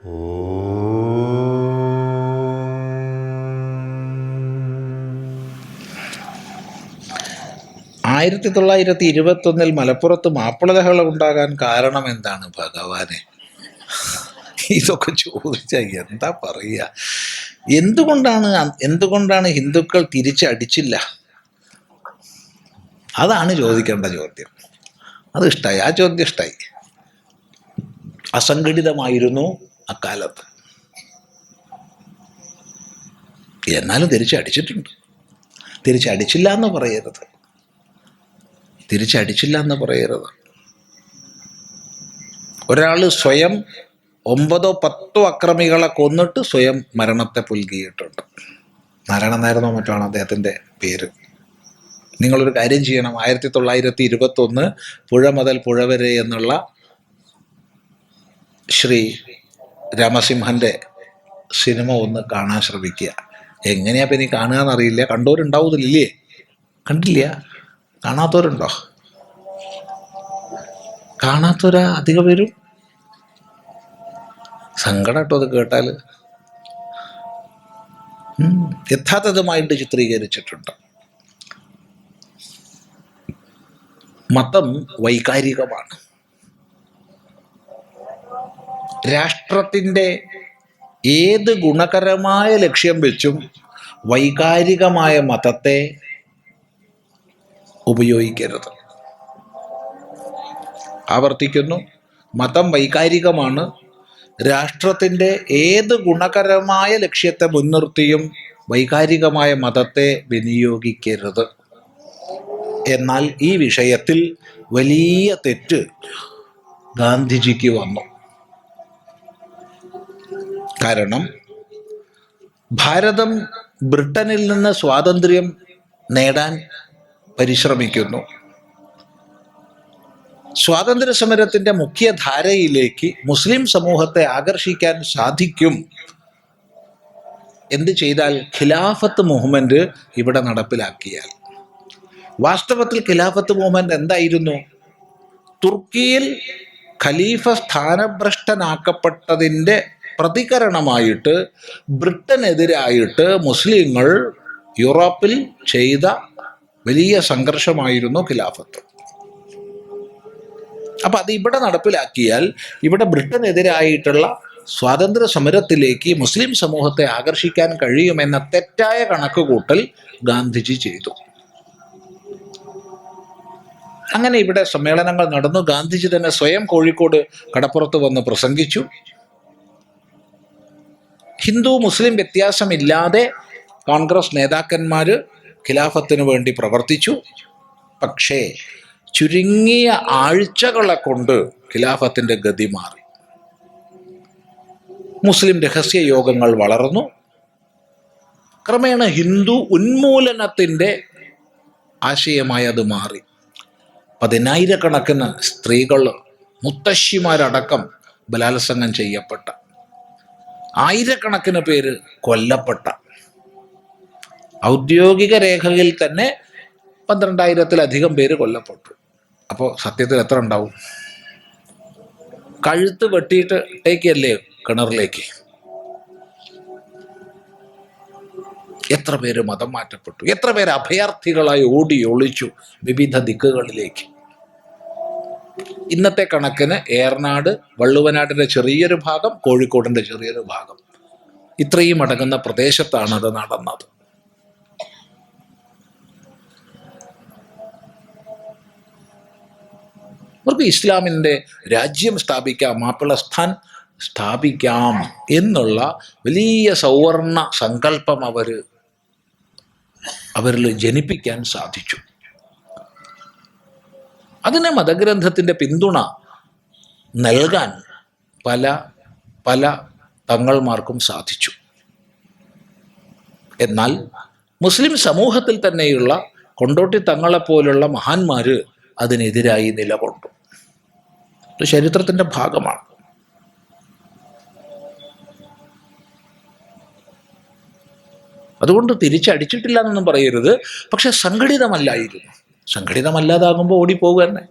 ആയിരത്തി തൊള്ളായിരത്തി ഇരുപത്തൊന്നിൽ മലപ്പുറത്ത് മാപ്പിളതകൾ ഉണ്ടാകാൻ കാരണം എന്താണ് ഭഗവാനെ? ഇതൊക്കെ ചോദിച്ചാൽ എന്താ പറയുക എന്തുകൊണ്ടാണ് എന്തുകൊണ്ടാണ് ഹിന്ദുക്കൾ തിരിച്ചടിച്ചില്ല? അതാണ് ചോദിക്കേണ്ട ചോദ്യം. അത് ഇഷ്ടമായി ആ ചോദ്യം ഇഷ്ടമായി അസംഘടിതമായിരുന്നു. അക്കാലത്ത് എന്നാലും തിരിച്ചടിച്ചിട്ടുണ്ട് തിരിച്ചടിച്ചില്ല എന്ന് പറയരുത്. തിരിച്ചടിച്ചില്ല എന്ന് പറയരുത്. ഒരാൾ സ്വയം ഒമ്പതോ പത്തോ അക്രമികളെ കൊന്നിട്ട് സ്വയം മരണത്തെ പുൽകിയിട്ടുണ്ട്. നാരായണ നായരെന്നോ മറ്റാണ് അദ്ദേഹത്തിന്റെ പേര്. നിങ്ങളൊരു കാര്യം ചെയ്യണം. ആയിരത്തി തൊള്ളായിരത്തി ഇരുപത്തൊന്ന് പുഴ മുതൽ പുഴ വരെ എന്നുള്ള ശ്രീ രാമസിംഹന്റെ സിനിമ ഒന്ന് കാണാൻ ശ്രമിക്കുക. എങ്ങനെയാ പിന്നെ കാണുക എന്നറിയില്ല കണ്ടവരുണ്ടാവുന്നില്ലേ? കണ്ടില്ല. കാണാത്തവരുണ്ടോ? കാണാത്തവരാ അധിക പേരും? സങ്കടം കേട്ടോ അത് കേട്ടാൽ യഥാർത്ഥമായിട്ട് ചിത്രീകരിച്ചിട്ടുണ്ട്. മതം വൈകാരികമാണ്. രാഷ്ട്രത്തിന്റെ ഏത് ഗുണകരമായ ലക്ഷ്യം വെച്ചും വൈകാരികമായ മതത്തെ ഉപയോഗിക്കരുത്. ആവർത്തിക്കുന്നു. മതം വൈകാരികമാണ്. രാഷ്ട്രത്തിന്റെ ഏത് ഗുണകരമായ ലക്ഷ്യത്തെ മുൻനിർത്തിയും വൈകാരികമായ മതത്തെ വിനിയോഗിക്കരുത്. എന്നാൽ ഈ വിഷയത്തിൽ വലിയ തെറ്റ് ഗാന്ധിജിക്ക് വന്നു. കാരണം ഭാരതം ബ്രിട്ടനിൽ നിന്ന് സ്വാതന്ത്ര്യം നേടാൻ പരിശ്രമിക്കുന്നു. സ്വാതന്ത്ര്യ സമരത്തിന്റെ മുഖ്യധാരയിലേക്ക് മുസ്ലിം സമൂഹത്തെ ആകർഷിക്കാൻ സാധിക്കും. എന്ത് ചെയ്താൽ ഖിലാഫത്ത് മൂവ്മെന്റ് ഇവിടെ നടപ്പിലാക്കിയാൽ. വാസ്തവത്തിൽ ഖിലാഫത്ത് മൂവ്മെന്റ് എന്തായിരുന്നു? തുർക്കിയിൽ ഖലീഫ സ്ഥാനഭ്രഷ്ടനാക്കപ്പെട്ടതിന്റെ പ്രതികരണമായിട്ട് ബ്രിട്ടനെതിരായിട്ട് മുസ്ലിങ്ങൾ യൂറോപ്പിൽ ചെയ്ത വലിയ സംഘർഷമായിരുന്നു ഖിലാഫത്ത്. അപ്പം അത് ഇവിടെ നടപ്പിലാക്കിയാൽ ഇവിടെ ബ്രിട്ടനെതിരായിട്ടുള്ള സ്വാതന്ത്ര്യ സമരത്തിലേക്ക് മുസ്ലിം സമൂഹത്തെ ആകർഷിക്കാൻ കഴിയുമെന്ന തെറ്റായ കണക്കുകൂട്ടൽ ഗാന്ധിജി ചെയ്തു. അങ്ങനെ ഇവിടെ സമ്മേളനങ്ങൾ നടന്നു. ഗാന്ധിജി തന്നെ സ്വയം കോഴിക്കോട് കടപ്പുറത്ത് വന്ന് പ്രസംഗിച്ചു. ഹിന്ദു മുസ്ലിം വ്യത്യാസമില്ലാതെ കോൺഗ്രസ് നേതാക്കന്മാർ ഖിലാഫത്തിന് വേണ്ടി പ്രവർത്തിച്ചു. പക്ഷേ ചുരുങ്ങിയ ആഴ്ചകളെ കൊണ്ട് ഖിലാഫത്തിന്റെ ഗതി മാറി. മുസ്ലിം രഹസ്യ യോഗങ്ങൾ വളർന്നു. ക്രമേണ ഹിന്ദു ഉന്മൂലനത്തിന്റെ ആശയമായി അത് മാറി. പതിനായിരക്കണക്കിന് സ്ത്രീകൾ മുത്തശ്ശിമാരടക്കം ബലാത്സംഗം ചെയ്യപ്പെട്ട ആയിരക്കണക്കിന് പേര് കൊല്ലപ്പെട്ട ഔദ്യോഗിക രേഖയിൽ തന്നെ പന്ത്രണ്ടായിരത്തിലധികം പേര് കൊല്ലപ്പെട്ടു. അപ്പോൾ സത്യത്തിൽ എത്ര ഉണ്ടാവും? കഴുത്ത് വെട്ടിയിട്ട് ഇട്ടേക്കല്ലേ കിണറിലേക്ക്? എത്ര പേര് മതം മാറ്റപ്പെട്ടു? എത്ര പേര് അഭയാർത്ഥികളായി ഓടി ഒളിച്ചു വിവിധ ദിക്കുകളിലേക്ക്? ഇന്നത്തെ കണക്കിന് ഏറനാട് വള്ളുവനാടിന്റെ ചെറിയൊരു ഭാഗം കോഴിക്കോടിന്റെ ചെറിയൊരു ഭാഗം. ഇത്രയും അടങ്ങുന്ന പ്രദേശത്താണ് അത് നടന്നത്. അവർക്ക് ഇസ്ലാമിന്റെ രാജ്യം സ്ഥാപിക്കാം മാപ്പിളസ്ഥാൻ സ്ഥാപിക്കാം എന്നുള്ള വലിയ സൗവർണ സങ്കല്പം അവർ അവരിൽ ജനിപ്പിക്കാൻ സാധിച്ചു. അതിന് മതഗ്രന്ഥത്തിന്റെ പിന്തുണ നൽകാൻ പല പല തങ്ങൾമാർക്കും സാധിച്ചു. എന്നാൽ മുസ്ലിം സമൂഹത്തിൽ തന്നെയുള്ള കൊണ്ടോട്ടി തങ്ങളെപ്പോലുള്ള മഹാന്മാർ അതിനെതിരായി നിലകൊണ്ടു. ഇത് ചരിത്രത്തിന്റെ ഭാഗമാണ്. അതുകൊണ്ട് തിരിച്ചടിച്ചിട്ടില്ല എന്നൊന്നും പറയരുത്. പക്ഷെ സംഘടിതമല്ലായിരുന്നു. സംഘടിതമല്ലാതാകുമ്പോൾ ഓടിപ്പോകുക തന്നെ.